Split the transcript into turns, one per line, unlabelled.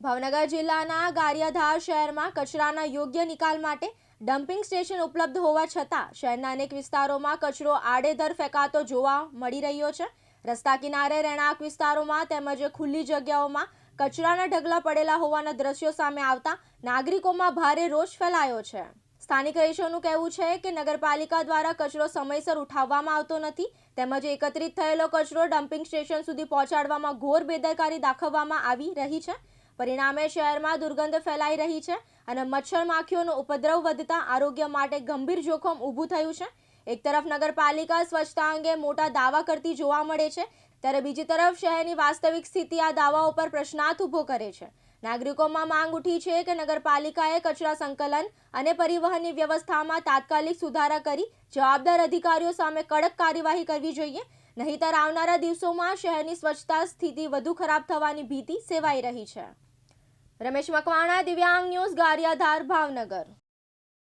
ભાવનગર જિલ્લાના ગારિયાધાર શહેરમાં કચરાના યોગ્ય નિકાલ માટે ડમ્પિંગ સ્ટેશન ઉપલબ્ધ હોવા છતાં શહેરના અનેક વિસ્તારોમાં કચરો આડેધર ફેંકાતો જોવા મળી રહ્યો છે. રસ્તા કિનારે રહેણાંક વિસ્તારોમાં તેમજ ખુલ્લી જગ્યાઓમાં કચરાના ઢગલા પડેલા હોવાના દ્રશ્યો સામે આવતા નાગરિકોમાં ભારે રોષ ફેલાયો છે. સ્થાનિક રહીશોનું કહેવું છે કે નગરપાલિકા દ્વારા કચરો સમયસર ઉઠાવવામાં આવતો નથી તેમજ એકત્રિત થયેલો કચરો ડમ્પિંગ સ્ટેશન સુધી પહોંચાડવામાં ઘોર બેદરકારી દાખવવામાં આવી રહી છે. પરિણામે શહેરમાં દુર્ગંધ ફેલાઈ રહી છે અને મચ્છર માખીઓનો ઉપદ્રવ વધતા આરોગ્ય માટે ગંભીર જોખમ ઊભું થયું છે. એક તરફ નગરપાલિકા સ્વચ્છતા અંગે મોટા દાવા કરતી જોવા મળે છે, ત્યારે બીજી તરફ શહેરની વાસ્તવિક સ્થિતિ આ દાવાઓ પર પ્રશ્નાર્થ ઊભો કરે છે. નાગરિકોમાં માંગ ઉઠી છે કે નગરપાલિકાએ કચરા સંકલન અને પરિવહનની વ્યવસ્થામાં તાત્કાલિક સુધારા કરી જવાબદાર અધિકારીઓ સામે કડક કાર્યવાહી કરવી જોઈએ. નહીંતર આવનારા દિવસોમાં શહેરની સ્વચ્છતા સ્થિતિ વધુ ખરાબ થવાની ભીતિ સેવાઈ રહી છે. રમેશ મકવાણા દિવ્યાંગ ન્યૂઝ ગારિયાધાર ભાવનગર.